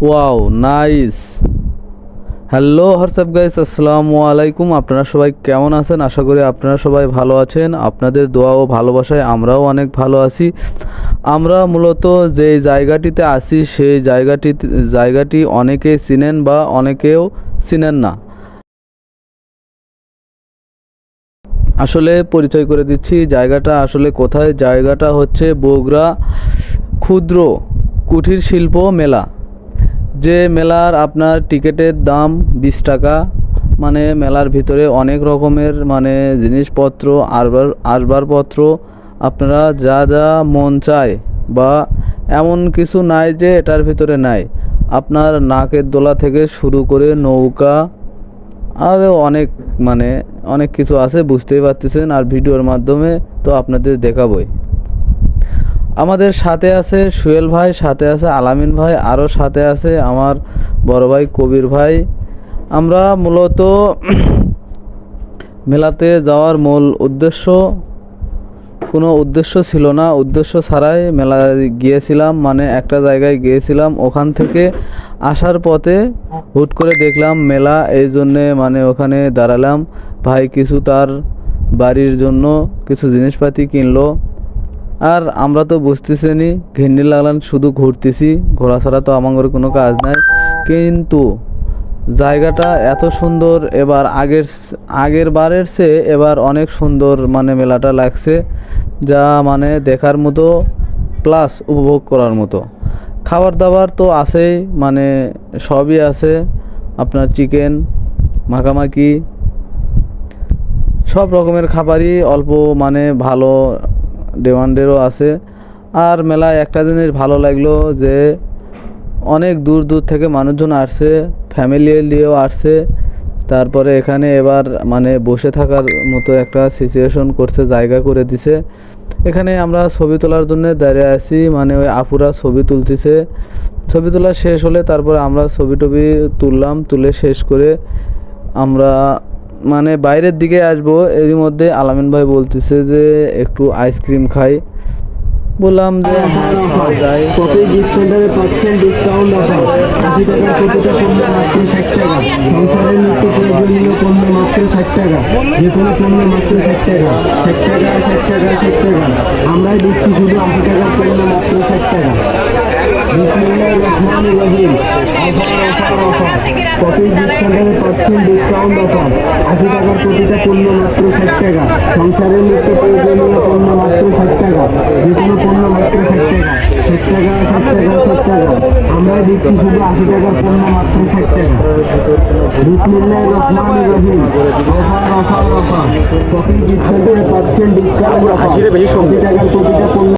Wow nice hello WhatsApp guys আসসালামু আলাইকুম আপনারা সবাই কেমন আছেন আশা করি আপনারা সবাই ভালো আছেন আপনাদের দোয়া ও ভালোবাসায় আমরাও অনেক ভালো আছি আমরা মূলত যে জায়গাটিতে আছি সেই জায়গাটি জায়গাটি অনেকেই চিনেন বা অনেকেও চিনেন না আসলে পরিচয় করে দিচ্ছি জায়গাটা আসলে কোথায় জায়গাটা হচ্ছে বগুড়া ক্ষুদ্র কুটির শিল্প মেলা যে মেলার আপনার টিকিটের দাম বিশ টাকা মানে মেলার ভিতরে অনেক রকমের মানে জিনিসপত্র, আসবার, আসবাবপত্র, আপনারা যা যা মন চায় বা এমন কিছু নাই যে এটার ভিতরে নাই। আপনার নাকের দোলা থেকে শুরু করে নৌকা আরও অনেক মানে অনেক কিছু আছে, বুঝতেই পারতেছেন। আর ভিডিওর মাধ্যমে তো আপনাদের দেখাবই। আমাদের সাথে আছে সুয়েল ভাই, সাথে আছে আলামিন ভাই আরও সাথে আছে আমার বড় ভাই কবির ভাই। আমরা মূলত মেলাতে যাওয়ার মূল উদ্দেশ্য, কোনো উদ্দেশ্য ছিল না। উদ্দেশ্য ছাড়াই মেলা গিয়েছিলাম মানে একটা জায়গায় গিয়েছিলাম। ওখান থেকে আসার পথে হুট করে দেখলাম মেলা, এই জন্যে মানে ওখানে দাঁড়ালাম। ভাই কিছু তার বাড়ির জন্য কিছু জিনিসপাতি কিনলো। আর আমরা তো বুঝতেছেনি ঘিন্নি লাগলাম শুধু ঘুরতেছি ঘোরা ছাড়া তো আমার কোনো কাজ নাই। কিন্তু জায়গাটা এত সুন্দর, এবার আগের আগের বারের চেয়ে এবার অনেক সুন্দর মানে মেলাটা লাগছে, যা মানে দেখার মতো প্লাস উপভোগ করার মতো। খাবার দাবার তো আছেই মানে সবই আছে, আপনার চিকেন মাখামাখি, সব রকমের খাবারই অল্প মানে ভালো ডিমান্ডেরও আছে। আর মেলায় একটা জিনিস ভালো লাগল যে, অনেক দূর দূর থেকে মানুষজন আসছে ফ্যামিলি নিয়েও আসছে। তারপরে এখানে এবার মানে বসে থাকার মতো একটা সিচুয়েশন করছে, জায়গা করে দিছে। এখানে আমরা ছবি তোলার জন্য দাঁড়িয়ে আছি মানে ওই আপুরা ছবি তুলতেছে। ছবি তোলা শেষ হলে তারপরে আমরা ছবি টবি তুললাম, তুলে শেষ করে আমরা মানে বাইরের দিকে আসব এরই মধ্যে আলামিন ভাই বলতেছে যে একটু আইসক্রিম খাই। বললাম যে হ্যাঁ খাওয়া যায় কপি গিফট সেন্টারে পাচ্ছেন ডিসকাউন্ট অফার আশি টাকার প্রতিটা পণ্য মাত্র ষাট টাকা। সংসারের নিত্য প্রয়োজনীয় পণ্য মাত্র ষাট টাকা। যে কোনো পণ্য মাত্র ষাট টাকা। ষাট টাকা ষাট টাকা ষাট টাকা। আমরাই দিচ্ছি শুধু আশি টাকার পণ্য মাত্র ষাট টাকা। বিসমিল্লাহির রহমানির রহিম offer offer offer copy gift সেন্টারে পাচ্ছেন ডিসকাউন্ট অফার আশি টাকার প্রতিটা পণ্য মাত্র ষাট টাকা সংসারের নিত্য পণ্য মাত্র ষাট টাকা পণ্য মাত্র ষাট টাকা ষাট টাকা আমরা দিচ্ছি শুধু আশি টাকার পণ্য মাত্র ষাট টাকা বিসমিল্লাহির রহমানির রহিম অফার অফার আশি টাকার প্রতিটা পণ্য